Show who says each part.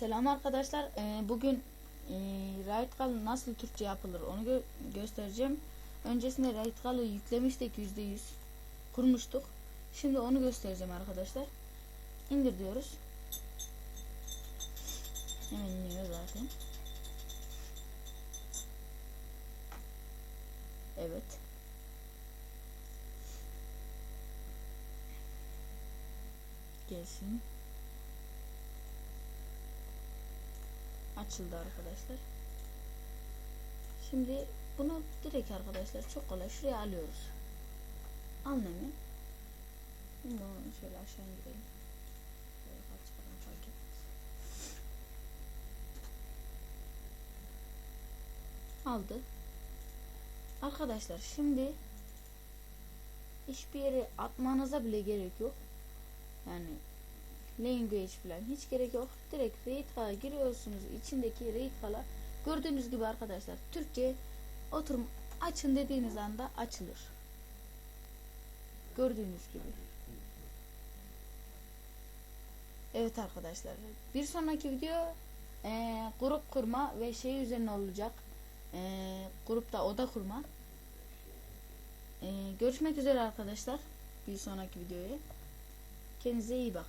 Speaker 1: Selam arkadaşlar. Ee, bugün e, Raytgal nasıl Türkçe yapılır onu gö- göstereceğim. Öncesinde Raytgal'ı yüklemiştik %100. Kurmuştuk. Şimdi onu göstereceğim arkadaşlar. İndir diyoruz. Hemen iniyor zaten. Evet. Gelsin. Açıldı arkadaşlar. Şimdi bunu direkt arkadaşlar çok kolay şuraya alıyoruz. Anlamı. Onu şöyle aşağı indirelim. Aldı. Arkadaşlar şimdi hiçbir yere atmanıza bile gerek yok. Yani language falan hiç gerek yok. Direkt Reitfal'a giriyorsunuz. içindeki Reitfal'a gördüğünüz gibi arkadaşlar Türkçe oturum açın dediğiniz anda açılır. Gördüğünüz gibi. Evet arkadaşlar. Bir sonraki video eee, grup kurma ve şey üzerine olacak. Eee, grupta oda kurma. Eee, görüşmek üzere arkadaşlar. Bir sonraki videoya. Kendinize iyi bakın.